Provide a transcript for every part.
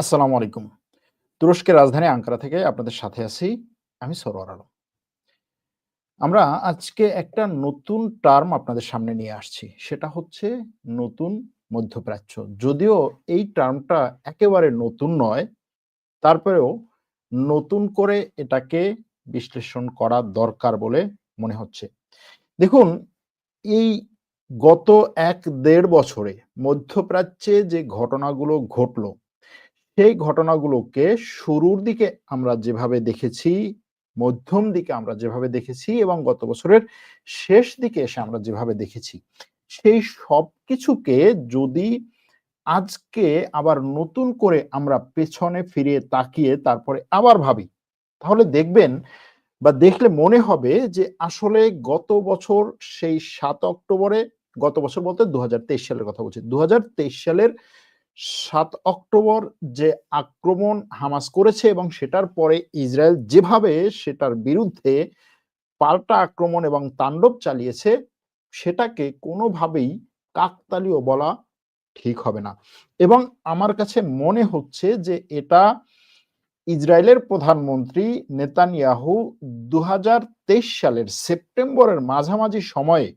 আসসালামু আলাইকুম। তুরস্কের রাজধানী আঙ্কারা থেকে আপনাদের সাথে আছি আমি সরোয়ার আলম। আমরা আজকে একটা নতুন টার্ম আপনাদের সামনে নিয়ে আসছি। সেটা হচ্ছে নতুন মধ্যপ্রাচ্য। যদিও এই টার্মটা একেবারে নতুন নয়, তারপরেও নতুন করে এটাকে বিশ্লেষণ করা দরকার বলে মনে হচ্ছে। দেখুন এই গত এক দেড় বছরে মধ্যপ্রাচ্যে যে ঘটনাগুলো ঘটল, সেই ঘটনাগুলোকে শুরুর দিকে আমরা যেভাবে দেখেছি, মধ্যম দিকে আমরা যেভাবে দেখেছি এবং গত বছরের শেষ দিকে এসে আমরা যেভাবে দেখেছি, সেই সব কিছুকে যদি আজকে আবার নতুন করে আমরা পেছনে ফিরিয়ে তাকিয়ে তারপরে আবার ভাবি, তাহলে দেখবেন বা দেখলে মনে হবে যে আসলে গত বছর সেই সাত অক্টোবরে গত বছর বলতে ২০২৩ সালের কথা বলছি। ২০২৩ সালের ৭ অক্টোবর যে আক্রমণ হামাস করেছে এবং সেটার পরে ইসরায়েল যেভাবে সেটার বিরুদ্ধে পাল্টা আক্রমণ এবং তাণ্ডব চালিয়েছে, সেটাকে কোনোভাবেই কাকতালীয় বলা ঠিক হবে না। এবং আমার কাছে মনে হচ্ছে যে এটা ইসরায়েলের প্রধানমন্ত্রী নেতানিয়াহু ২০২৩ সালের সেপ্টেম্বরের মাঝামাঝি সময়ে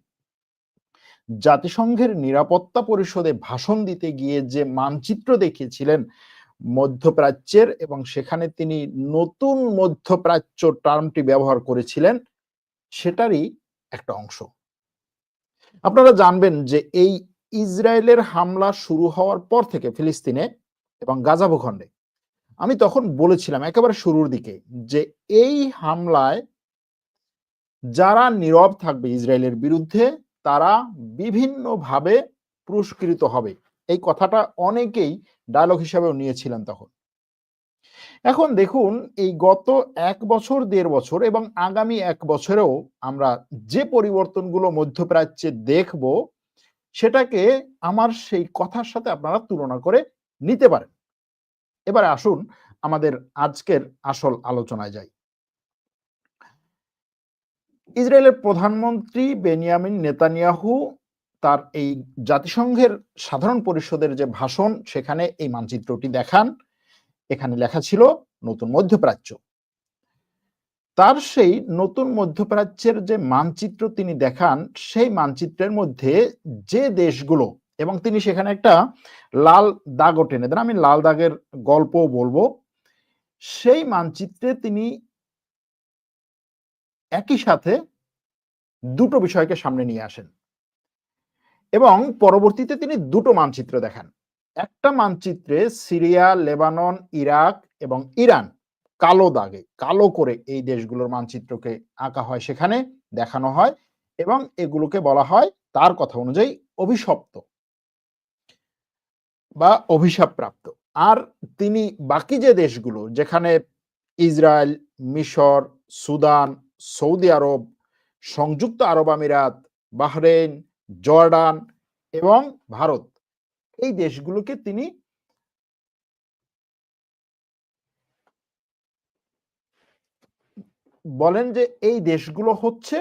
জাতিসংঘের নিরাপত্তা পরিষদে ভাষণ দিতে গিয়ে যে মানচিত্র দেখিয়েছিলেন মধ্যপ্রাচ্যের এবং সেখানে তিনি নতুন মধ্যপ্রাচ্য টার্মটি ব্যবহার করেছিলেন, সেটারই একটা অংশ। আপনারা জানবেন যে এই ইসরায়েলের হামলা শুরু হওয়ার পর থেকে ফিলিস্তিনে এবং গাজা ভূখণ্ডে আমি তখন বলেছিলাম একেবারে শুরুর দিকে যে এই হামলায় যারা নীরব থাকবে ইসরায়েলের বিরুদ্ধে তারা বিভিন্নভাবে পুরস্কৃত হবে। এই কথাটা অনেকেই ডায়লগ হিসাবেও নিয়েছিলেন তখন। এখন দেখুন এই গত এক বছর দেড় বছর এবং আগামী এক বছরেও আমরা যে পরিবর্তনগুলো মধ্যপ্রাচ্যে দেখব, সেটাকে আমার সেই কথার সাথে আপনারা তুলনা করে নিতে পারেন। এবারে আসুন আমাদের আজকের আসল আলোচনায় যাই। ইসরায়েলের প্রধানমন্ত্রী বেনিয়ামিন নেতানিয়াহু তার এই জাতিসংঘের সাধারণ পরিষদের যে ভাষণ সেখানে এই মানচিত্রটি দেখান। এখানে লেখা ছিল নতুন মধ্যপ্রাচ্য। তার সেই নতুন মধ্যপ্রাচ্যের যে মানচিত্র তিনি দেখান, সেই মানচিত্রের মধ্যে যে দেশগুলো এবং তিনি সেখানে একটা লাল দাগও টেনে দেন। আমি লাল দাগের গল্পও বলব। সেই মানচিত্রে তিনি একই সাথে দুটো বিষয়কে সামনে নিয়ে আসেন। এবং পরবর্তীতে তিনি দুটো মানচিত্র দেখান। একটা মানচিত্রে সিরিয়া, লেবানন, ইরাক এবং ইরান কালো দাগে, কালো করে এই দেশগুলোর মানচিত্রকে আঁকা হয় সেখানে, দেখানো হয় এবং এগুলোকে বলা হয় তার কথা অনুযায়ী অভিশপ্ত। বা অভিশাপপ্রাপ্ত। আর তিনি বাকি যে দেশগুলো যেখানে ইসরায়েল, মিশর, সুদান, সৌদি আরব, সংযুক্ত আরব আমিরাত, বাহরেন জর্ডান এবং ভারত এই দেশগুলোকে তিনি বলেন যে এই দেশগুলো হচ্ছে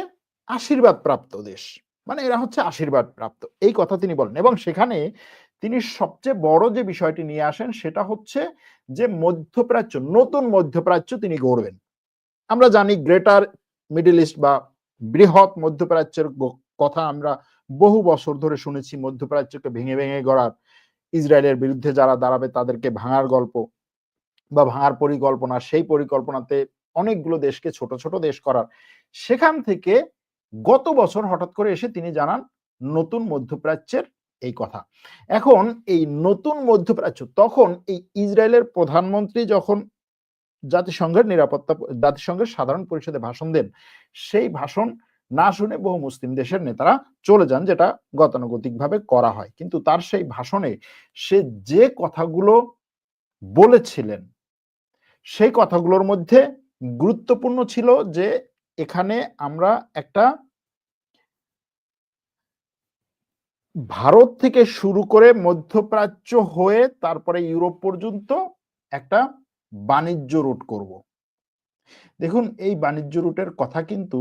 আশীর্বাদ প্রাপ্ত দেশ। মানে এরা হচ্ছে আশীর্বাদ প্রাপ্ত। এই কথা তিনি বলেন এবং সেখানে তিনি সবচেয়ে বড় যে বিষয়টি নিয়ে আসেন সেটা হচ্ছে যে মধ্যপ্রাচ্য, নতুন মধ্যপ্রাচ্য তিনি গড়বেন। আমরা জানি গ্রেটার মিডল ইস্ট বা বৃহৎ মধ্যপ্রাচ্যের কথা আমরা বহু বছর ধরে শুনেছি মধ্যপ্রাচ্যকে ভেঙে, ভেঙে গড়ার ইসরায়েলের বিরুদ্ধে যারা দাঁড়াবে তাদেরকে ভাঙার গল্প বা ভাঙার পরিকল্পনা, সেই পরিকল্পনাতে অনেকগুলো দেশকে ছোট, ছোট দেশ করার। সেখান থেকে গত বছর হঠাৎ করে এসে তিনি জানান নতুন মধ্যপ্রাচ্যের এই কথা। এখন এই নতুন মধ্যপ্রাচ্য তখন এই ইসরায়েলের প্রধানমন্ত্রী যখন জাতিসংঘের নিরাপত্তা জাতিসংঘের সাধারণ পরিষদে ভাষণ দেন, সেই ভাষণ না শুনে বহু মুসলিম দেশের নেতারা চলে যান যেটা গতানুগতিকভাবে করা হয়। কিন্তু তার সেই ভাষণে সে যে কথাগুলো বলেছিলেন, সেই কথাগুলোর মধ্যে গুরুত্বপূর্ণ ছিল যে এখানে আমরা একটা ভারত থেকে শুরু করে মধ্যপ্রাচ্য হয়ে তারপরে ইউরোপ পর্যন্ত একটা বাণিজ্য রুট করব। দেখুন, এই বাণিজ্য রুটের কথা কিন্তু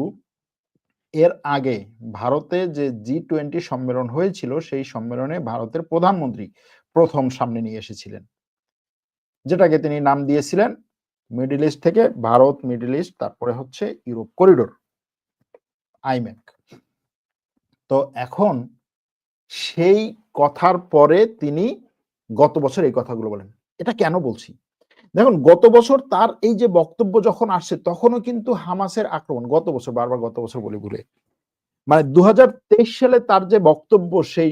এর আগে ভারতে যে জি টোয়েন্টি সম্মেলন হয়েছিল, সেই সম্মেলনে ভারতের প্রধানমন্ত্রী প্রথম সামনে নিয়ে এসেছিলেন। যেটাকে তিনি নাম দিয়েছিলেন মিডল ইস্ট থেকে ভারত মিডল ইস্ট তারপরে হচ্ছে ইউরোপ করিডোর আইম্যাক তো এখন সেই কথার পরে তিনি গত বছর এই কথাগুলো বলেন। এটা কেন বলছি? দেখুন, গত বছর তার এই যে বক্তব্য যখন আসছে, তখনও কিন্তু হামাসের আক্রমণ, গত বছর, বারবার গত বছর বলি ভুলে। মানে দু সালে তার যে বক্তব্য, সেই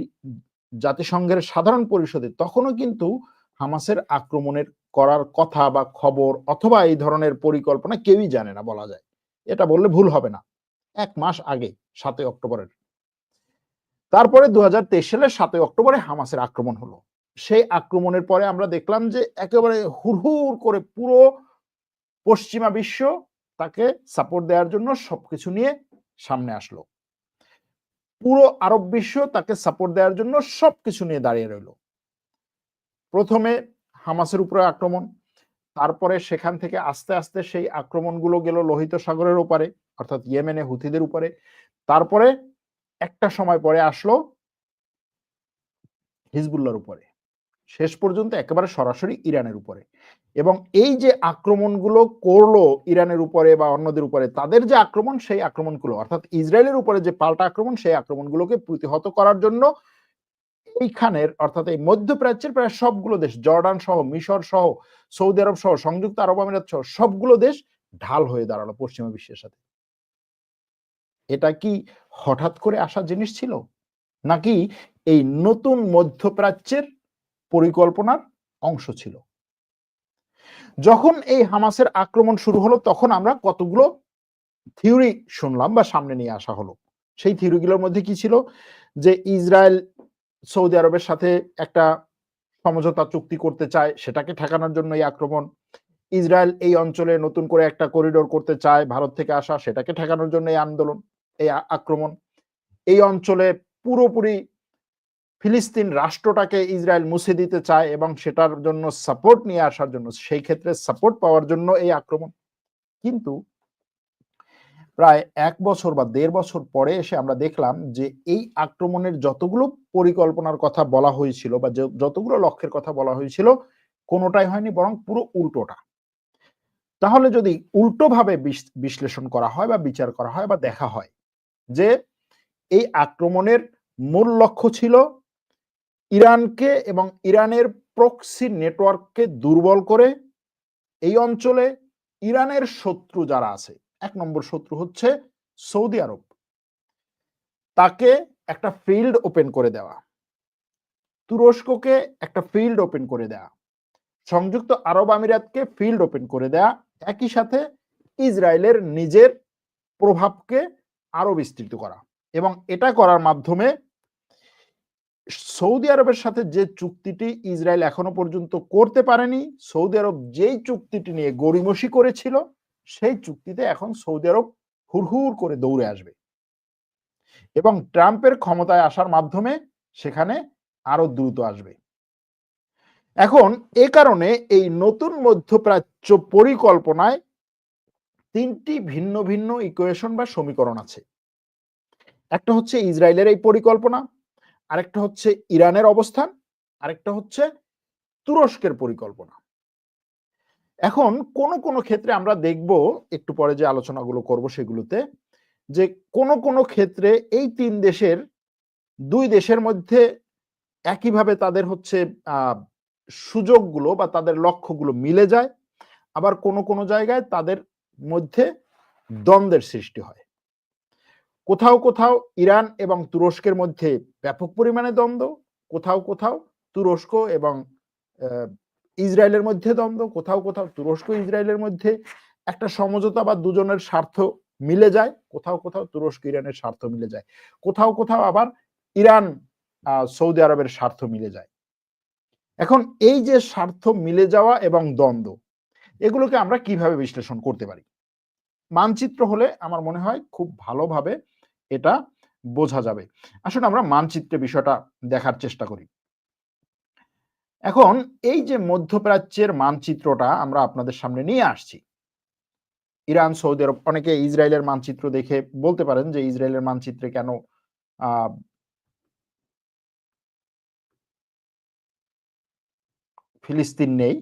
জাতিসংঘের সাধারণ পরিষদে, তখনও কিন্তু হামাসের আক্রমণের করার কথা বা খবর অথবা এই ধরনের পরিকল্পনা কেউই জানে না, বলা যায়। এটা বললে ভুল হবে না। এক মাস আগে, সাতই অক্টোবরের। তারপরে দু সালের সাতই অক্টোবরে হামাসের আক্রমণ হলো। সেই আক্রমণের পরে আমরা দেখলাম যে একেবারে হুড়হুড় করে পুরো পশ্চিমা বিশ্ব তাকে সাপোর্ট দেওয়ার জন্য সবকিছু নিয়ে সামনে আসলো। পুরো আরব বিশ্ব তাকে সাপোর্ট দেওয়ার জন্য সবকিছু নিয়ে দাঁড়িয়ে রইল। প্রথমে হামাসের উপরে আক্রমণ, তারপরে সেখান থেকে আস্তে আস্তে সেই আক্রমণগুলো গেল লোহিত সাগরের উপরে অর্থাৎ ইয়েমেনে হুথিদের উপরে। তারপরে একটা সময় পরে আসলো হিজবুল্লার উপরে। শেষ পর্যন্ত একেবারে সরাসরি ইরানের উপরে। এবং এই যে আক্রমণগুলো করল ইরানের উপরে বা অন্যদের উপরে, তাদের যে আক্রমণ, সেই আক্রমণগুলো, অর্থাৎ ইসরায়েলের উপরে যে পাল্টা আক্রমণ, সেই আক্রমণগুলোকে প্রতিহত করার জন্য এইখানের, অর্থাৎ এই মধ্যপ্রাচ্যের প্রায় সবগুলো দেশ, জর্ডান সহ, মিশর সহ, সৌদি আরব সহ, সংযুক্ত আরব আমিরাত সহ, সবগুলো দেশ ঢাল হয়ে দাঁড়াল পশ্চিমা বিশ্বের সাথে। এটা কি হঠাৎ করে আসা জিনিস ছিল? নাকি এই নতুন মধ্যপ্রাচ্যের পরিকল্পনার অংশ ছিল। যখন এই হামাসের আক্রমণ শুরু হলো, তখন আমরা কতগুলো থিওরি শুনলাম বা সামনে নিয়ে আসা হলো। সেই থিওরিগুলোর মধ্যে কি ছিল? যে ইসরায়েল সৌদি আরবের সাথে একটা সমঝোতা চুক্তি করতে চায়, সেটাকে ঠেকানোর জন্য এই আক্রমণ। ইসরায়েল এই অঞ্চলে নতুন করে একটা করিডোর করতে চায়, ভারত থেকে আসা, সেটাকে ঠেকানোর জন্য এই আন্দোলন, এই আক্রমণ। এই অঞ্চলে পুরোপুরি ফিলিস্তিন রাষ্ট্রটাকে ইসরায়েল মুছে দিতে চায় এবং সেটার জন্য সাপোর্ট নিয়ে আসার জন্য, সেই ক্ষেত্রে সাপোর্ট পাওয়ার জন্য এই আক্রমণ। কিন্তু প্রায় এক বছর বা দেড় বছর পরে এসে আমরা দেখলাম যে এই আক্রমণের যতগুলো পরিকল্পনার কথা বলা হয়েছিল বা যতগুলো লক্ষ্যের কথা বলা হয়েছিল, কোনোটাই হয়নি, বরং পুরো উল্টোটা। তাহলে যদি উল্টোভাবে বিশ্লেষণ করা হয় বা বিচার করা হয় বা দেখা হয় যে এই আক্রমণের মূল লক্ষ্য ছিল ইরানকে এবং ইরানের প্রক্সি নেটওয়ার্ককে দুর্বল করে এই অঞ্চলে ইরানের শত্রু যারা আছে, এক নম্বর শত্রু হচ্ছে সৌদি আরব। তাকে একটা ফিল্ড ওপেন করে দেওয়া, তুরস্ককে একটা ফিল্ড ওপেন করে দেওয়া, সংযুক্ত আরব আমিরাতকে ফিল্ড ওপেন করে দেয়া একই সাথে ইসরায়েলের নিজের প্রভাবকে আরও বিস্তৃত করা এবং এটা করার মাধ্যমে সৌদি আরবের সাথে যে চুক্তিটি ইসরায়েল এখনও পর্যন্ত করতে পারেনি, সৌদি আরব যেই চুক্তিটি নিয়ে গড়িমসি করেছিল, সেই চুক্তিতে এখন সৌদি আরব হুড়হুড় করে দৌড়ে আসবে। এবং ট্রাম্পের ক্ষমতায় আসার মাধ্যমে সেখানে আরও দ্রুত আসবে। এখন এ কারণে এই নতুন মধ্যপ্রাচ্য পরিকল্পনায় তিনটি ভিন্ন ভিন্ন ইকুয়েশন বা সমীকরণ আছে। একটা হচ্ছে ইসরায়েলের এই পরিকল্পনা আরেকটা হচ্ছে ইরানের অবস্থান, আরেকটা হচ্ছে তুরস্কের পরিকল্পনা। এখন কোন কোন ক্ষেত্রে আমরা দেখব, একটু পরে যে আলোচনাগুলো করব সেগুলোতে, যে কোন কোন ক্ষেত্রে এই তিন দেশের, দুই দেশের মধ্যে একইভাবে তাদের হচ্ছে সুযোগগুলো বা তাদের লক্ষ্যগুলো মিলে যায়। আবার কোন কোন জায়গায় তাদের মধ্যে দ্বন্দ্বের সৃষ্টি হয়। কোথাও কোথাও ইরান এবং তুরস্কের মধ্যে ব্যাপক পরিমাণে দ্বন্দ্ব, কোথাও কোথাও তুরস্ক এবং ইসরায়েলের মধ্যে দ্বন্দ্ব, কোথাও কোথাও তুরস্ক ইসরায়েলের মধ্যে একটা সমঝোতা বা দুজনের স্বার্থ মিলে যায়, কোথাও কোথাও তুরস্ক ইরানের স্বার্থ মিলে যায়, কোথাও কোথাও আবার ইরান সৌদি আরবের স্বার্থ মিলে যায়। এখন এই যে স্বার্থ মিলে যাওয়া এবং দ্বন্দ্ব, এগুলোকে আমরা কীভাবে বিশ্লেষণ করতে পারি? মানচিত্র হলে আমার মনে হয় খুব ভালোভাবে এটা বোঝা যাবে। আসলে আমরা মানচিত্রে বিষয়টা দেখার চেষ্টা করি। এখন এই যে মধ্যপ্রাচ্যের মানচিত্রটা আমরা আপনাদের সামনে নিয়ে আসছি। ইরান, সৌদি আরব, অনেকে ইসরায়েলের মানচিত্র দেখে বলতে পারেন যে ইসরায়েলের মানচিত্রে কেন ফিলিস্তিন নেই।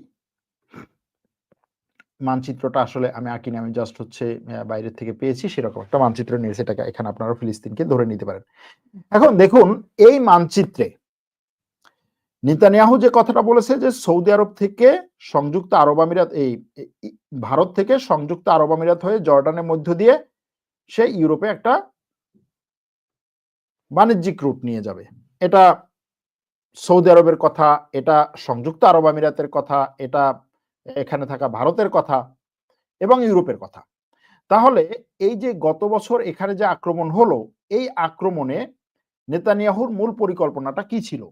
মানচিত্রটা আসলে আমি আঁকিনি, আমি জাস্ট হচ্ছে বাইরের থেকে পেয়েছি সেরকম একটা মানচিত্র নিয়ে সেটাকে এখানে আপনারা ফিলিস্তিনকে ধরে নিতে পারেন। এখন দেখুন, এই মানচিত্রে নিতানিয়াহু যে কথাটা বলেছে যে সৌদি আরব থেকে সংযুক্ত আরব আমিরাত এই ভারত থেকে সংযুক্ত আরব আমিরাত হয়ে জর্ডানের মধ্য দিয়ে সে ইউরোপে একটা বাণিজ্যিক রুট নিয়ে যাবে। এটা সৌদি আরবের কথা, এটা সংযুক্ত আরব আমিরাতের কথা, এটা এখানে থাকা ভারতের কথা এবং ইউরোপের কথা। তাহলে এই যে গত বছর এখানে যে আক্রমণ হলো, এই আক্রমণে নেতানিয়াহুর মূল পরিকল্পনাটা কি ছিল?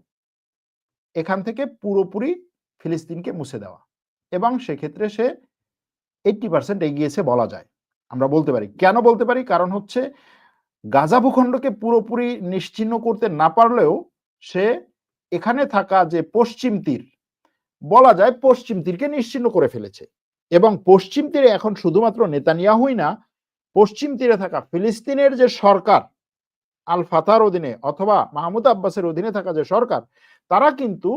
এখান থেকে পুরোপুরি ফিলিস্তিনকে মুছে দেওয়া এবং সেক্ষেত্রে সে এইটটি পার্সেন্ট এগিয়েছে বলা যায়। আমরা বলতে পারি। কেন বলতে পারি? কারণ হচ্ছে গাজা ভূখণ্ডকে পুরোপুরি নিশ্চিহ্ন করতে না পারলেও সে এখানে থাকা যে পশ্চিম তীর বলা যায় পশ্চিম তীরকে নিশ্চিহ্ন করে ফেলেছে। এবং পশ্চিম তীরে এখন শুধুমাত্র নেতানিয়াহুই না, পশ্চিম তীরে থাকা ফিলিস্তিনের যে সরকার আল ফাতার অধীনে অথবা মাহমুদ আব্বাসের অধীনে থাকা যে সরকার, তারা কিন্তু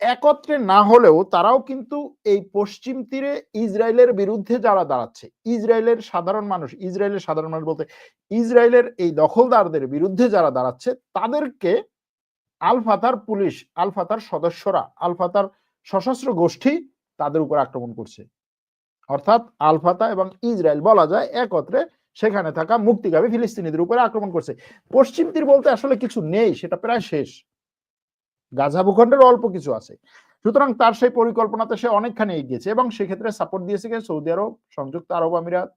একত্রে না হলেও তারাও কিন্তু এই পশ্চিম তীরে ইসরায়েলের বিরুদ্ধে যারা দাঁড়াচ্ছে, ইসরায়েলের সাধারণ মানুষ, ইসরায়েলের সাধারণ মানুষ বলতে ইসরায়েলের এই দখলদারদের বিরুদ্ধে যারা দাঁড়াচ্ছে, তাদেরকে আল ফাতার পুলিশ আল ফাতার সদস্যরা আল ফাতার সশস্ত্র গোষ্ঠী তাদের উপর আক্রমণ করছে। অর্থাৎ আল ফাতা এবং ইসরায়েল বলা যায় একত্রে সেখানে থাকা মুক্তিগামী ফিলিস্তিনিদের উপরে আক্রমণ করছে। পশ্চিম তীর বলতে আসলে কিছু নেই, সেটা প্রায় শেষ। গাজা ভূখণ্ডের অল্প কিছু আছে। সুতরাং তার সেই পরিকল্পনাতে সে অনেকখানি এগিয়েছে এবং সেক্ষেত্রে সাপোর্ট দিয়েছে কি? সৌদি আরব, সংযুক্ত আরব আমিরাত,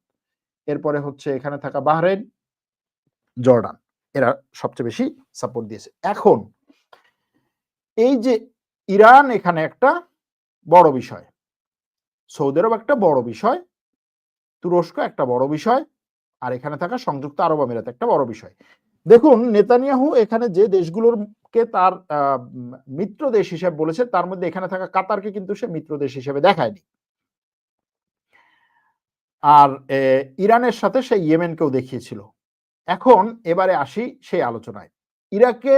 এরপরে হচ্ছে এখানে থাকা বাহরেন জর্ডান। এরা সবচেয়ে বেশি সাপোর্ট দিয়েছে। এখন এই যে ইরান এখানে একটা বড় বিষয় সৌদি আরব একটা বড় বিষয়, তুরস্ক একটা বড় বিষয়, আর এখানে থাকা সংযুক্ত আরব আমিরাত একটা বড় বিষয়। দেখুন, নেতানিয়াহু এখানে যে দেশগুলোরকে তার মিত্র দেশ হিসেবে বলেছে, তার মধ্যে এখানে থাকা কাতারকে কিন্তু সে মিত্র দেশ হিসেবে দেখায়নি। আর ইরানের সাথে সে ইয়েমেনকেও দেখিয়েছিল। এখন এবারে আসি সেই আলোচনায়। ইরাকে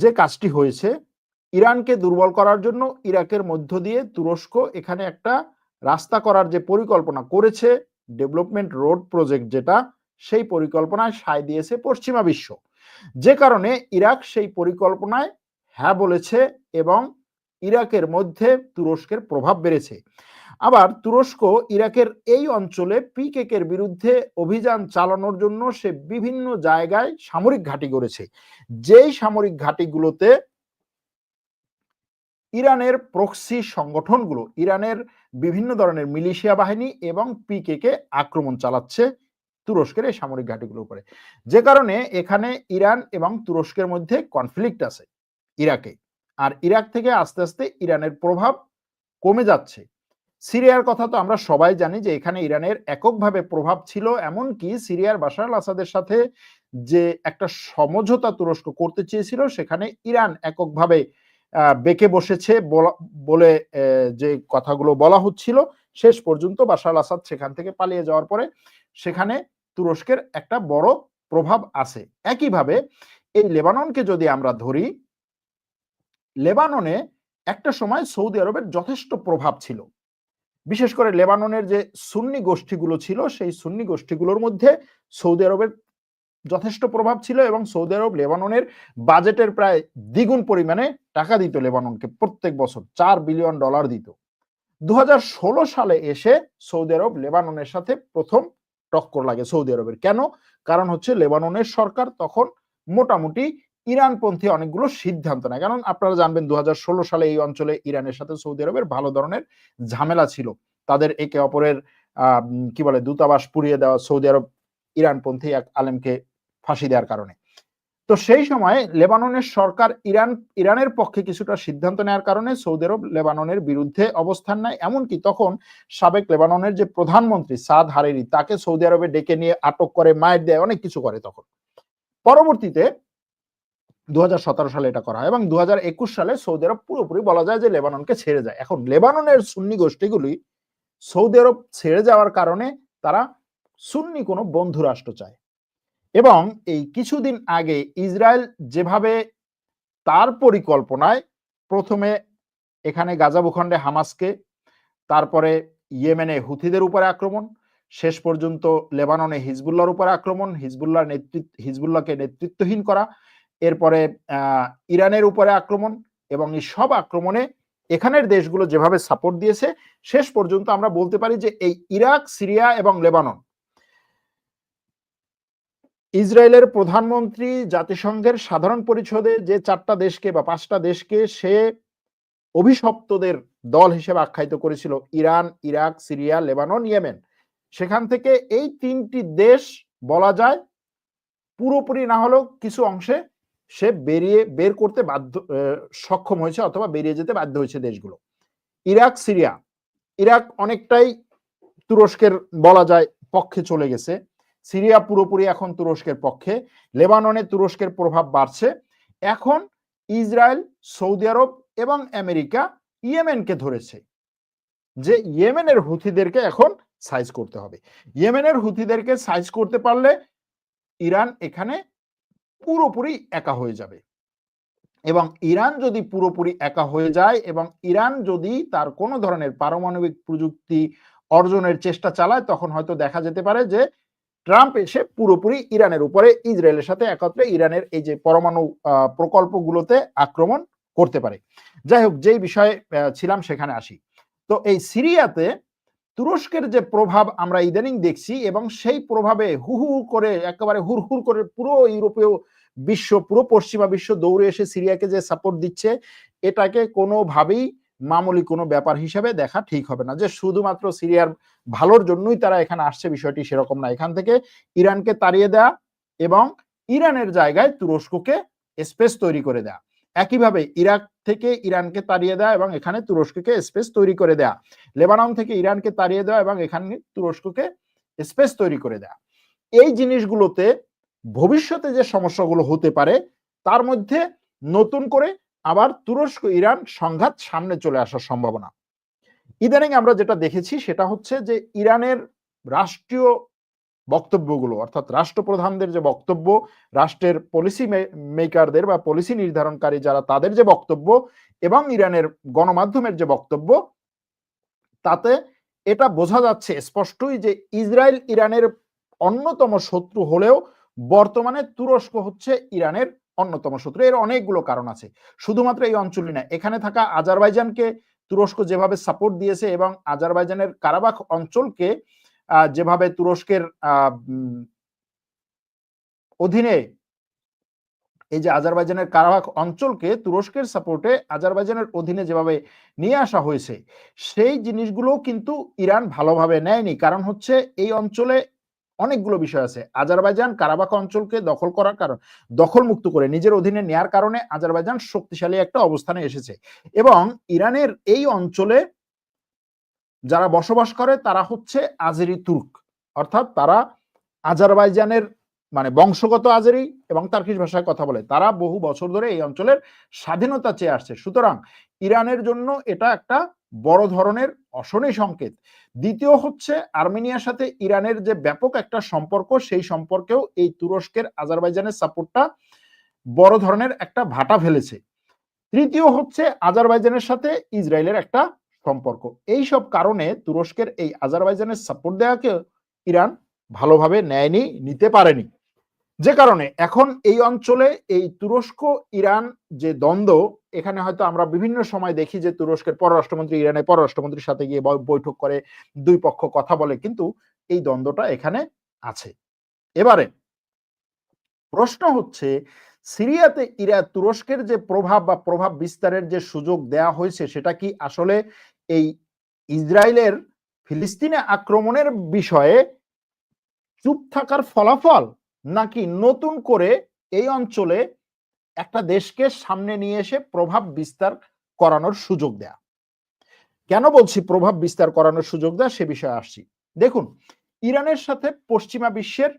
যে কাজটি হয়েছে, ইরানকে দুর্বল করার জন্য ইরাকের মধ্য দিয়ে তুরস্ক এখানে একটা রাস্তা করার যে পরিকল্পনা করেছে, ডেভেলপমেন্ট রোড প্রজেক্ট যেটা, সেই পরিকল্পনায় সায় দিয়েছে পশ্চিমা বিশ্ব। যে কারণে ইরাক সেই পরিকল্পনায় হ্যাঁ বলেছে এবং ইরাকের মধ্যে তুরস্কের প্রভাব বেড়েছে। আবার তুরস্ক, ইরাকের এই অঞ্চলে পিকেকের বিরুদ্ধে অভিযান চালানোর জন্য সে বিভিন্ন জায়গায় সামরিক ঘাঁটি গড়েছে। যেই সামরিক ঘাঁটিগুলোতে ইরানের প্রক্সি সংগঠনগুলো, ইরানের বিভিন্ন ধরনের মিলিশিয়া বাহিনী এবং পিকেকে আক্রমণ চালাচ্ছে তুরস্কের এই সামরিক ঘাঁটিগুলোর উপরে। যে কারণে এখানে ইরান এবং তুরস্কের মধ্যে কনফ্লিক্ট আছে ইরাকে। আর ইরাক থেকে আস্তে আস্তে ইরানের প্রভাব কমে যাচ্ছে। সিরিয়ার কথা তো আমরা সবাই জানি যে এখানে ইরানের এককভাবে প্রভাব ছিল, এমনকি সিরিয়ার বাশার আল আসাদের সাথে যে একটা সমঝোতা তুরস্ক করতে চেয়েছিল, সেখানে ইরান এককভাবে বেঁকে বসেছে বলা- যে কথাগুলো বলা হচ্ছিল, শেষ পর্যন্ত বাশার আসাদ সেখান থেকে পালিয়ে যাওয়ার পরে সেখানে তুরস্কের একটা বড় প্রভাব আছে। একইভাবে এই লেবাননকে যদি আমরা ধরি, লেবাননে একটা সময় সৌদি আরবের যথেষ্ট প্রভাব ছিল। বিশেষ করে লেবাননের যে সুন্নি গোষ্ঠীগুলো ছিল, সেই সুন্নি গোষ্ঠীগুলোর মধ্যে সৌদি আরবের যথেষ্ট প্রভাব ছিল এবং সৌদি আরব লেবাননের বাজেটের প্রায় দ্বিগুণ পরিমাণে টাকা দিত লেবাননকে, প্রত্যেক বছর চার বিলিয়ন ডলার দিত। দু হাজার ষোলো সালে এসে সৌদি আরব লেবাননের সাথে প্রথম টক্কর লাগে সৌদি আরবের। কেন? কারণ হচ্ছে লেবাননের সরকার তখন মোটামুটি ইরানপন্থী অনেকগুলো সিদ্ধান্ত নেয়। কারণ আপনারা জানবেন দু হাজার ষোলো সালে এই অঞ্চলে ইরানের সাথে সৌদি আরবের ভালো ধরনের ঝামেলা ছিল। তাদের একে অপরের কি বলে, দূতাবাস পুড়িয়ে দেওয়া সৌদি আরব ইরানপন্থী এক আলেমকে ফাঁসি দেওয়ার কারণে। তো সেই সময় লেবাননের সরকার ইরান, ইরানের পক্ষে কিছুটা সিদ্ধান্ত নেওয়ার কারণে সৌদি আরব লেবাননের বিরুদ্ধে অবস্থান নেয়। এমনকি তখন সাবেক লেবাননের যে প্রধানমন্ত্রী সাদ হারেরি, তাকে সৌদি আরবে ডেকে নিয়ে আটক করে মায়ের দেয়, অনেক কিছু করে তখন। পরবর্তীতে দু হাজার সতেরো সালে এটা করা হয় এবং দু হাজার একুশ সালে সৌদি আরব পুরোপুরি বলা যায় যে লেবাননকে ছেড়ে যায়। এখন লেবাননের সুন্নি গোষ্ঠীগুলি সৌদি আরব ছেড়ে যাওয়ার কারণে তারা সুন্নি কোনো বন্ধু রাষ্ট্র চায়। এবং এই কিছুদিন আগে ইসরায়েল যেভাবে তার পরিকল্পনায় প্রথমে এখানে গাজা ভূখণ্ডে হামাসকে, তারপরে ইয়েমেনে হুথিদের উপরে আক্রমণ, শেষ পর্যন্ত লেবাননে হিজবুল্লার উপরে আক্রমণ হিজবুল্লাহ নেতৃত্ব হিজবুল্লাহকে নেতৃত্বহীন করা এরপরে ইরানের উপরে আক্রমণ এবং এই সব আক্রমণে এখানের দেশগুলো যেভাবে সাপোর্ট দিয়েছে, শেষ পর্যন্ত আমরা বলতে পারি যে এই ইরাক, সিরিয়া এবং লেবানন। ইসরায়েলের প্রধানমন্ত্রী জাতিসংঘের সাধারণ পরিষদে যে চারটা দেশকে বা পাঁচটা দেশকে সে অভিশপ্তদের দল হিসেবে আখ্যায়িত করেছিল, Iran, Iraq, Syria, Lebanon, Yemen. সেখান থেকে এই তিনটি দেশ বলা যায়, পুরোপুরি না হলেও কিছু অংশে সে বেরিয়ে বের করতে বাধ্য সক্ষম হয়েছে অথবা বেরিয়ে যেতে বাধ্য হয়েছে দেশগুলো। ইরাক, সিরিয়া, ইরাক অনেকটাই তুরস্কের বলা যায় পক্ষে চলে গেছে। সিরিয়া পুরোপুরি এখন তুরস্কের পক্ষে, লেবাননে তুরস্কের প্রভাব বাড়ছে। এখন ইসরায়েল, সৌদি আরব এবং আমেরিকা ইয়েমেনকে ধরেছে, যে ইয়েমেনের হুথিদেরকে এখন সাইজ করতে হবে। ইয়েমেনের হুথিদেরকে সাইজ করতে পারলে ইরান এখানে পুরোপুরি একা হয়ে যাবে। এবং ইরান যদি পুরোপুরি একা হয়ে যায় এবং ইরান যদি তার কোনো ধরনের পারমাণবিক প্রযুক্তি অর্জনের চেষ্টা চালায়, তখন হয়তো দেখা যেতে পারে যে ট্রাম্প এসে পুরোপুরি ইরানের উপরে ইসরায়েলের সাথে একত্রে ইরানের এই যে পরমাণু প্রকল্পগুলোতে আক্রমণ করতে পারে। যাই হোক, যেই বিষয়ে ছিলাম সেখানে আসি। তো এই সিরিয়াতে তুরস্কের যে প্রভাব আমরা ইদানিং দেখছি এবং সেই প্রভাবে হু হু করে, একেবারে হুর হুর করে পুরো ইউরোপীয় বিশ্ব, পুরো পশ্চিমা বিশ্ব দৌড়ে এসে সিরিয়াকে যে সাপোর্ট দিচ্ছে, এটাকে কোনোভাবেই মামুলি কোনো ব্যাপার হিসাবে দেখা ঠিক হবে না। যে শুধুমাত্র সিরিয়ার ভালোর জন্যই তারা এখানে আসছে বিষয়টি সেরকম না। এখান থেকে ইরানকে তাড়িয়ে দেয়া এবং ইরানের জায়গায় তুরস্ককে স্পেস তৈরি করে দেয়া। একইভাবে ইরাক থেকে ইরানকে তাড়িয়ে দেওয়া এবং এখানে তুরস্ককে স্পেস তৈরি করে দেয়া। লেবানন থেকে ইরানকে তাড়িয়ে দেওয়া এবং এখানে তুরস্ককে স্পেস তৈরি করে দেয়া। এই জিনিসগুলোতে ভবিষ্যতে যে সমস্যাগুলো হতে পারে, তার মধ্যে নতুন করে আবার তুরস্ক, ইরান সংঘাত সামনে চলে আসার সম্ভাবনা। ইদানিং আমরা যেটা দেখেছি সেটা হচ্ছে যে ইরানের রাষ্ট্রীয় বক্তব্যগুলো, অর্থাৎ রাষ্ট্রপ্রধানদের যে বক্তব্য, রাষ্ট্রের পলিসি মেকারদের বা পলিসি নির্ধারণকারী যারা তাদের যে বক্তব্য এবং ইরানের গণমাধ্যমের যে বক্তব্য, তাতে এটা বোঝা যাচ্ছে স্পষ্টই যে ইসরায়েল ইরানের অন্যতম শত্রু হলেও বর্তমানে তুরস্ক হচ্ছে ইরানের অন্যতম শত্রু। এর অনেকগুলো কারণ আছে। শুধুমাত্র এই অঞ্চলই না, এখানে থাকা আজারবাইজানকে তুরস্ক যেভাবে সাপোর্ট দিয়েছে এবং আজারবাইজানের কারাবাখ অঞ্চলকে যেভাবে তুরস্কের অধীনে এই যে আজারবাইজানের কারাবাখ অঞ্চলকে তুরস্কের সাপোর্টে আজারবাইজানের অধীনে যেভাবে নিয়ে আসা হয়েছে, সেই জিনিসগুলো কিন্তু ইরান ভালোভাবে নেয়নি। কারণ হচ্ছে এই অঞ্চলে অনেকগুলো বিষয় আছে। আজারবাইজান কারাবাখ অঞ্চলকে দখল করার কারণ দখল মুক্ত করে নিজের অধীনে নেয়ার কারণে আজারবাইজান শক্তিশালী একটা অবস্থানে এসেছে। এবং ইরানের এই অঞ্চলে যারা বসবাস করে, তারা হচ্ছে আজেরি তুর্ক। অর্থাৎ তারা আজারবাইজানের মানে বংশগত আজেরি এবং তার্কিশ ভাষায় কথা বলে। তারা বহু বছর ধরে এই অঞ্চলের স্বাধীনতা চেয়ে আসছে। সুতরাং ইরানের জন্য এটা একটা বড় ধরনের অশনি সংকেত। দ্বিতীয় হচ্ছে আর্মেনিয়ার সাথে ইরানের যে ব্যাপক একটা সম্পর্ক, সেই সম্পর্কেও এই তুরস্কের আজারবাইজানের সাপোর্টটা বড় ধরনের একটা ভাটা ফেলেছে। তৃতীয় হচ্ছে আজারবাইজানের সাথে ইসরায়েলের একটা সম্পর্ক। এই সব কারণে তুরস্কের এই আজারবাইজানের সাপোর্ট দেওয়াকে ইরান ভালোভাবে নেয়নি, নিতে পারেনি। যে কারণে এখন এই অঞ্চলে এই তুরস্ক, ইরান যে দ্বন্দ্ব, এখানে হয়তো আমরা বিভিন্ন সময় দেখি যে তুরস্কের পররাষ্ট্রমন্ত্রী, ইরানের পররাষ্ট্রমন্ত্রীর সাথে গিয়ে বৈঠক করে দুই পক্ষ কথা বলে, কিন্তু এই দ্বন্দ্বটা এখানে আছে। এবারে প্রশ্ন হচ্ছে, সিরিয়াতে ইরা তুরস্কের যে প্রভাব বা প্রভাব বিস্তারের যে সুযোগ দেয়া হয়েছে, সেটা কি আসলে এই ইসরায়েলের ফিলিস্তিনে আক্রমণের বিষয়ে চুপ থাকার ফলাফল নাকি নতুন করে এই অঞ্চলে একটা দেশকে সামনে নিয়ে এসে প্রভাব বিস্তার করানোর সুযোগ দেয়া? কেন বলছি প্রভাব বিস্তার করানোর সুযোগ দেয়া? সে বিষয়ে আসছি। দেখুন, ইরানের সাথে পশ্চিমা বিশ্বের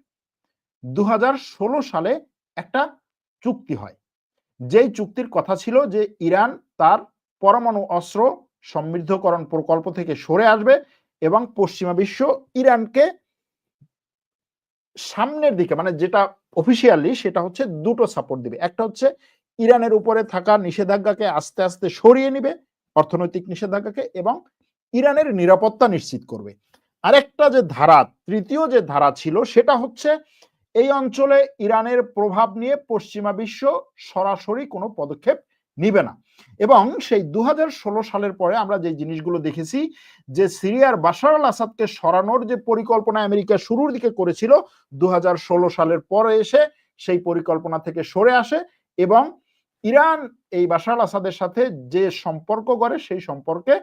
দু হাজার ষোলো সালে একটা চুক্তি হয়। যেই চুক্তির কথা ছিল যে ইরান তার পরমাণু অস্ত্র সমৃদ্ধকরণ প্রকল্প থেকে সরে আসবে এবং পশ্চিমা বিশ্ব ইরানকে সামনের দিকে মানে যেটা অফিসিয়ালি সেটা হচ্ছে দুটো সাপোর্ট দিবে। একটা হচ্ছে ইরানের উপরে থাকা নিষেধাজ্ঞাকে আস্তে আস্তে সরিয়ে নিবে, অর্থনৈতিক নিষেধাজ্ঞাকে, এবং ইরানের নিরাপত্তা নিশ্চিত করবে। আরেকটা যে ধারা, তৃতীয় যে ধারা ছিল, সেটা হচ্ছে এই অঞ্চলে ইরানের প্রভাব নিয়ে পশ্চিমা বিশ্ব সরাসরি কোনো পদক্ষেপ নিবে না। এবং সেই দু হাজার ষোলো সালের পরে আমরা যে জিনিসগুলো দেখেছি, যে সিরিয়ার বাশার আল আসাদকে সরানোর যে পরিকল্পনা আমেরিকা শুরুর দিকে করেছিল, দুহাজার ষোলো সালের পরে এসে সেই পরিকল্পনা থেকে সরে আসে এবং ইরান এই আল আসাদের সাথে যে সম্পর্ক করে সেই সম্পর্কে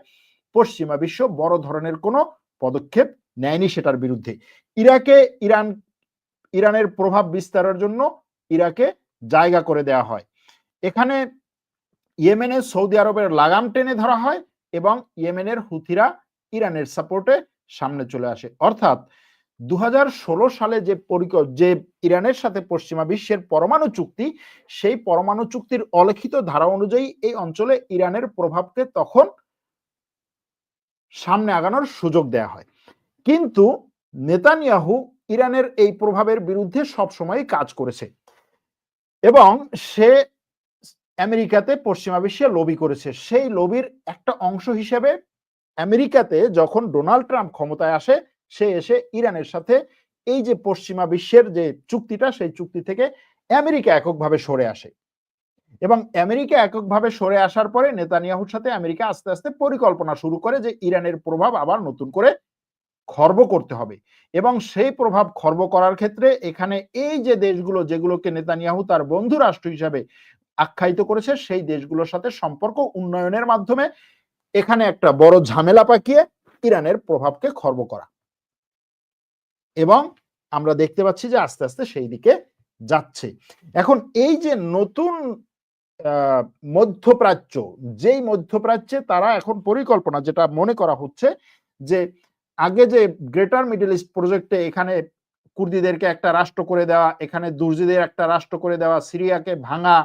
পশ্চিমা বিশ্ব বড় ধরনের কোনো পদক্ষেপ নেয়নি সেটার বিরুদ্ধে। ইরাকে ইরান, ইরানের প্রভাব বিস্তারের জন্য ইরাকে জায়গা করে দেওয়া হয়। এখানে ইয়েমেনে সৌদি আরবের লাগাম টেনে ধরা হয় এবং ইয়েমেনের হুথিরা ইরানের সাপোর্টে সামনে চলে আসে। অর্থাৎ দু হাজার ষোলো সালে যে যে ইরানের সাথে পশ্চিমা বিশ্বের পরমাণু চুক্তি, সেই পরমাণু চুক্তির অলিখিত ধারা অনুযায়ী এই অঞ্চলে ইরানের প্রভাবকে তখন সামনে আগানোর সুযোগ দেয়া হয়। কিন্তু নেতানিয়াহু ইরানের এই প্রভাবের বিরুদ্ধে সবসময় কাজ করেছে এবং সে আমেরিকাতে পশ্চিমা বিশ্বে লবি করেছে। সেই লবির একটা অংশ হিসেবে আমেরিকাতে যখন ডোনাল্ড ট্রাম্প ক্ষমতায় আসে, সে এসে ইরানের সাথে এই যে পশ্চিমা বিশ্বের যে চুক্তিটা, সেই চুক্তি থেকে আমেরিকা এককভাবে সরে আসে। এবং আমেরিকা এককভাবে সরে আসার পরে নেতানিয়াহুর সাথে আমেরিকা আস্তে আস্তে পরিকল্পনা শুরু করে যে ইরানের প্রভাব আবার নতুন করে খর্ব করতে হবে। এবং সেই প্রভাব খর্ব করার ক্ষেত্রে এখানে এই যে দেশগুলো যেগুলোকে নেতানিয়াহু তার বন্ধু রাষ্ট্র হিসাবে আখ্যায়িত করেছে, সেই দেশগুলোর সাথে সম্পর্ক উন্নয়নের মাধ্যমে এখানে একটা বড় ঝামেলা পাকিয়ে ইরানের প্রভাবকে খর্ব করা। এবং আমরা দেখতে পাচ্ছি যে আস্তে আস্তে সেই দিকে যাচ্ছে। এখন এই যে নতুন মধ্যপ্রাচ্য, যেই মধ্যপ্রাচ্যে তারা এখন পরিকল্পনা, যেটা মনে করা হচ্ছে যে আগে যে গ্রেটার মিডল ইস্ট প্রজেক্টে এখানে কুর্দিদেরকে একটা রাষ্ট্র করে দেওয়া, এখানে দুর্জিদের একটা রাষ্ট্র করে দেওয়া, সিরিয়াকে ভাঙা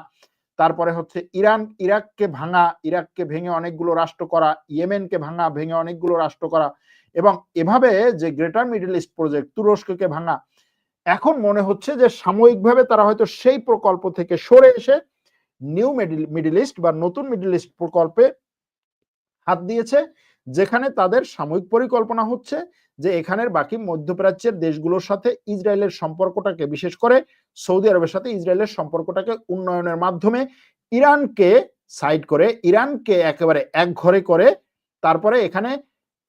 তারপরে হচ্ছে ইরান, ইরাককে ভাঙা, ইরাককে ভেঙে অনেকগুলো রাষ্ট্র করা, ইয়েমেনকে ভাঙা, ভেঙে অনেকগুলো রাষ্ট্র করা এবং এভাবে যে গ্রেটার মিডল ইস্ট প্রজেক্ট, তুরস্ককে ভাঙা, এখন মনে হচ্ছে যে সাময়িকভাবে তারা হয়তো সেই প্রকল্প থেকে সরে এসে নিউ মিডল ইস্ট বা নতুন মিডল ইস্ট প্রকল্পে হাত দিয়েছে, যেখানে তাদের সাময়িক পরিকল্পনা হচ্ছে যে এখানের বাকি মধ্যপ্রাচ্যের দেশগুলোর সাথে ইসরায়েলের সম্পর্কটাকে, বিশেষ করে সৌদি আরবের সাথে ইসরায়েলের সম্পর্কটাকে উন্নয়নের মাধ্যমে ইরানকে সাইড করে, ইরানকে একেবারে এক ঘরে করে, তারপরে এখানে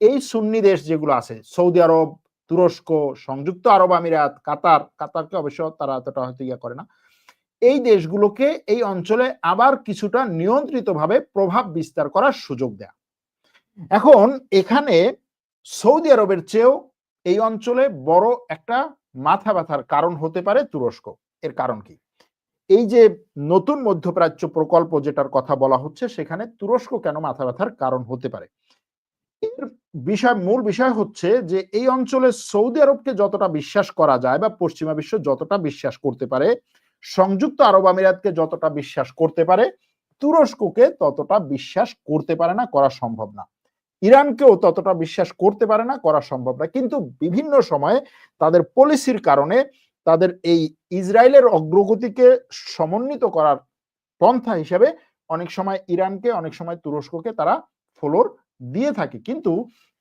এই সুন্নি দেশ যেগুলো আছে, সৌদি আরব, তুরস্ক, সংযুক্ত আরব আমিরাত, কাতার, কাতারকে অবশ্য তারা এতটা হয়তো ইয়া করে না, এই দেশগুলোকে, এই অঞ্চলে আবার কিছুটা নিয়ন্ত্রিতভাবে প্রভাব বিস্তার করার সুযোগ দেয়া। এখন এখানে সৌদি আরবের চেয়েও এই অঞ্চলে বড় একটা মাথা ব্যথার কারণ হতে পারে তুরস্ক। এর কারণ কি? এই যে নতুন মধ্যপ্রাচ্য প্রকল্প যেটার কথা বলা হচ্ছে, সেখানে তুরস্ক কেন মাথা ব্যথার কারণ হতে পারে? এর বিষয়, মূল বিষয় হচ্ছে যে এই অঞ্চলে সৌদি আরবকে যতটা বিশ্বাস করা যায় বা পশ্চিমা বিশ্ব যতটা বিশ্বাস করতে পারে, সংযুক্ত আরব আমিরাতকে যতটা বিশ্বাস করতে পারে, তুরস্ককে ততটা বিশ্বাস করতে পারে না, করা সম্ভব না। ইরানকেও ততটা বিশ্বাস করতে পারে না, করা সম্ভব না। কিন্তু বিভিন্ন সময়ে তাদের পলিসির কারণে তাদের এই ইসরায়েলের অগ্রগতিকে সমন্বিত করার পন্থা হিসেবে অনেক সময় ইরানকে, অনেক সময় তুরস্ককে তারা ফলোর দিয়ে থাকে। কিন্তু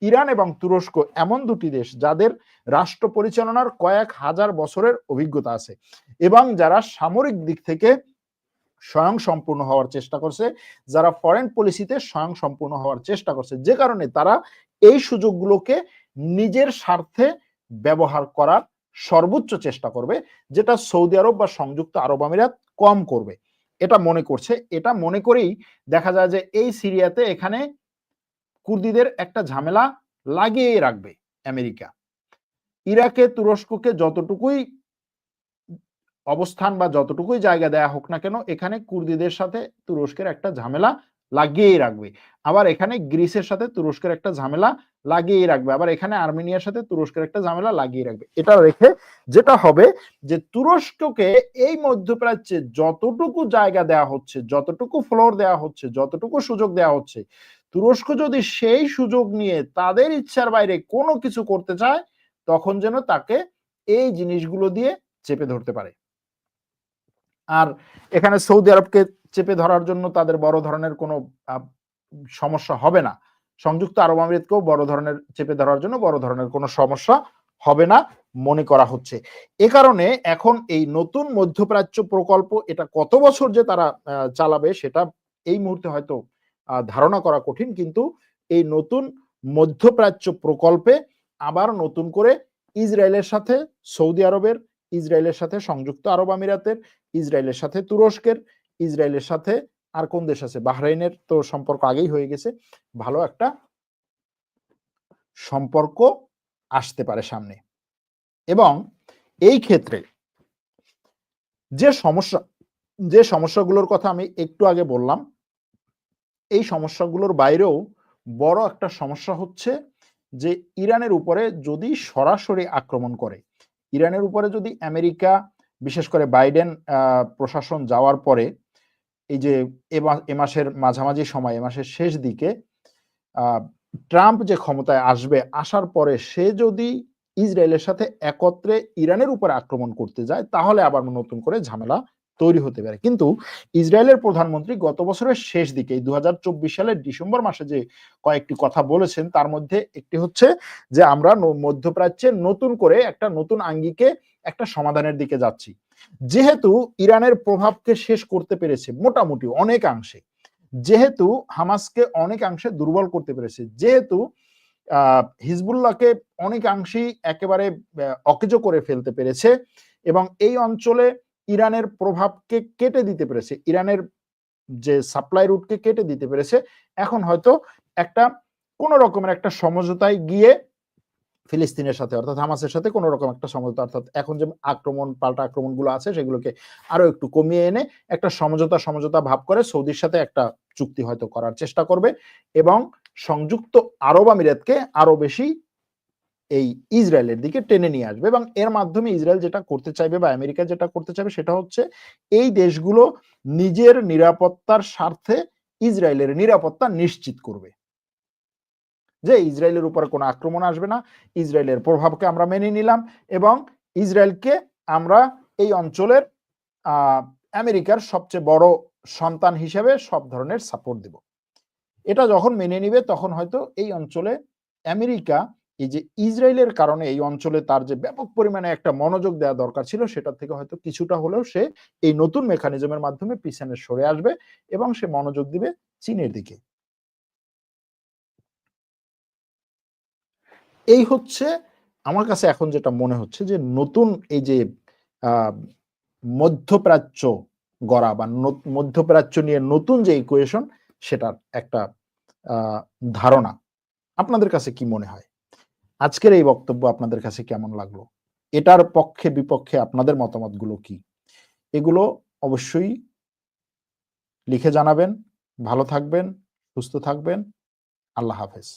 ইরান এবং তুরস্ক এমন দুটি দেশ যাদের রাষ্ট্র পরিচালনার কয়েক হাজার বছরের অভিজ্ঞতা আছে এবং যারা সামরিক দিক থেকে স্বয়ং সম্পূর্ণ হওয়ার চেষ্টা করছে, যারা ফরেন পলিসিতে স্বয়ং সম্পূর্ণ হওয়ার চেষ্টা করছে। যে কারণে তারা এই সুযোগগুলোকে নিজের স্বার্থে ব্যবহার করার সর্বোচ্চ চেষ্টা করবে, যেটা সৌদি আরব বা সংযুক্ত আরব আমিরাত কম করবে। এটা মনে করছে। এটা মনে করেই দেখা যায় যে এই সিরিয়াতে এখানে কুর্দিদের একটা ঝামেলা লাগিয়ে রাখবে আমেরিকা। ইরাকে তুরস্ককে যতটুকুই অবস্থান বা যতটুকুই জায়গা দেয়া হোক না কেন, এখানে কুর্দিদের সাথে তুরস্কের একটা ঝামেলা লাগিয়েই রাখবে। আবার এখানে গ্রিসের সাথে তুরস্কের একটা ঝামেলা লাগিয়েই রাখবে। আবার এখানে আর্মেনিয়ার সাথে তুরস্কের একটা ঝামেলা লাগিয়ে রাখবে। এটা রেখে যেটা হবে যে, তুরস্ককে এই মধ্যপ্রাচ্যে যতটুকু জায়গা দেওয়া হচ্ছে, যতটুকু ফ্লোর দেওয়া হচ্ছে, যতটুকু সুযোগ দেওয়া হচ্ছে, তুরস্ক যদি সেই সুযোগ নিয়ে তাদের ইচ্ছার বাইরে কোনো কিছু করতে চায়, তখন যেন তাকে এই জিনিসগুলো দিয়ে চেপে ধরতে পারে। আর এখানে সৌদি আরবকে চেপে ধরার জন্য তাদের বড় ধরনের কোনো সমস্যা হবে না। সংযুক্ত আরব আমিরাতকেও বড় ধরনের চেপে ধরার জন্য বড় ধরনের কোনো সমস্যা হবে না মনে করা হচ্ছে। এ কারণে এখন এই নতুন মধ্যপ্রাচ্য প্রকল্প এটা কত বছর যে তারা চালাবে সেটা এই মুহূর্তে হয়তো ধারণা করা কঠিন। কিন্তু এই নতুন মধ্যপ্রাচ্য প্রকল্পে আবার নতুন করে ইসরায়েলের সাথে সৌদি আরবের ইসরায়েলের সাথে সংযুক্ত আরব আমিরাতের, ইসরায়েলের সাথে তুরস্কের, ইসরায়েলের সাথে আর কোন দেশ আছে? বাহরাইনের তো সম্পর্ক আগেই হয়ে গেছে। ভালো একটা সম্পর্ক আসতে পারে সামনে। এবং এই ক্ষেত্রে যে সমস্যা, যে সমস্যাগুলোর কথা আমি একটু আগে বললাম, এই সমস্যাগুলোর বাইরেও বড় একটা সমস্যা হচ্ছে যে ইরানের উপরে যদি সরাসরি আক্রমণ করে ইরানের উপরে যদি আমেরিকা, বিশেষ করে বাইডেন প্রশাসন যাওয়ার পরে, এই যে এ মাসের মাঝামাঝি সময়, এ মাসের শেষ দিকে ট্রাম্প যে ক্ষমতায় আসবে, আসার পরে সে যদি ইসরায়েলের সাথে একত্রে ইরানের উপর আক্রমণ করতে যায়, তাহলে আবার নতুন করে ঝামেলা তৈরি হতে পারে। কিন্তু ইসরায়েলের প্রধানমন্ত্রী গত বছরের শেষ দিকে দু হাজার চব্বিশ সালের ডিসেম্বর মাসে যে কয়েকটি কথা বলেছেন, তার মধ্যে একটি হচ্ছে যে, আমরা মধ্যপ্রাচ্যে নতুন করে একটা নতুন আঙ্গিকে একটা সমাধানের দিকে যাচ্ছি। যেহেতু ইরানের প্রভাবকে শেষ করতে পেরেছে মোটামুটি অনেকাংশে, যেহেতু হামাসকে অনেকাংশে দুর্বল করতে পেরেছে, যেহেতু আহ হিজবুল্লাহকে অনেকাংশেই একেবারে অকেজ করে ফেলতে পেরেছে এবং এই অঞ্চলে ইরানের প্রভাবকে কেটে দিতে পেরেছে, ইরানের যে সাপ্লাই রুটকে কেটে দিতে পেরেছে, এখন হয়তো একটা কোন রকমের একটা সমঝোতায় গিয়ে ফিলিস্তিনের সাথে অর্থাৎ হামাসের সাথে কোনো রকম একটা সমঝোতা, অর্থাৎ এখন যে আক্রমণ, পাল্টা আক্রমণগুলো আছে, সেগুলোকে আরও একটু কমিয়ে এনে একটা সমঝোতা সমঝোতা ভাব করে সৌদির সাথে একটা চুক্তি হয়তো করার চেষ্টা করবে এবং সংযুক্ত আরব আমিরাতকে আরও বেশি এই ইসরায়েলের দিকে টেনে নিয়ে আসবে এবং এর মাধ্যমে ইসরায়েল যেটা করতে চাইবে বা আমেরিকা যেটা করতে চাইবে সেটা হচ্ছে এই দেশগুলো নিজের নিরাপত্তার স্বার্থে ইসরায়েলের নিরাপত্তা নিশ্চিত করবে। যে ইসরায়েলের উপর কোনো আক্রমণ আসবে না, ইসরায়েলের প্রভাবকে আমরা মেনে নিলাম এবং ইসরায়েলকে আমরা এই অঞ্চলের আমেরিকার সবচেয়ে বড় সন্তান হিসেবে সব ধরনের সাপোর্ট দেব। এটা যখন মেনে নিবে তখন হয়তো এই অঞ্চলে আমেরিকা এই যে ইসরায়েলের কারণে এই অঞ্চলে তার যে ব্যাপক পরিমাণে একটা মনোযোগ দেওয়া দরকার ছিল সেটা থেকে হয়তো কিছুটা হলেও সে এই নতুন মেকানিজমের মাধ্যমে পিছনে সরে আসবে এবং সে মনোযোগ দিবে চীনের দিকে। এই হচ্ছে আমার কাছে এখন যেটা মনে হচ্ছে যে নতুন এই যে মধ্যপ্রাচ্য গড়া বা মধ্যপ্রাচ্য নিয়ে নতুন যে ইকুয়েশন সেটার একটা ধারণা। আপনাদের কাছে কি মনে হয়? আজকের এই বক্তব্য আপনাদের কাছে কেমন লাগল? এটার পক্ষে, বিপক্ষে আপনাদের মতামতগুলো কি? এগুলো অবশ্যই লিখে জানাবেন। ভালো থাকবেন, সুস্থ থাকবেন। আল্লাহ হাফেজ।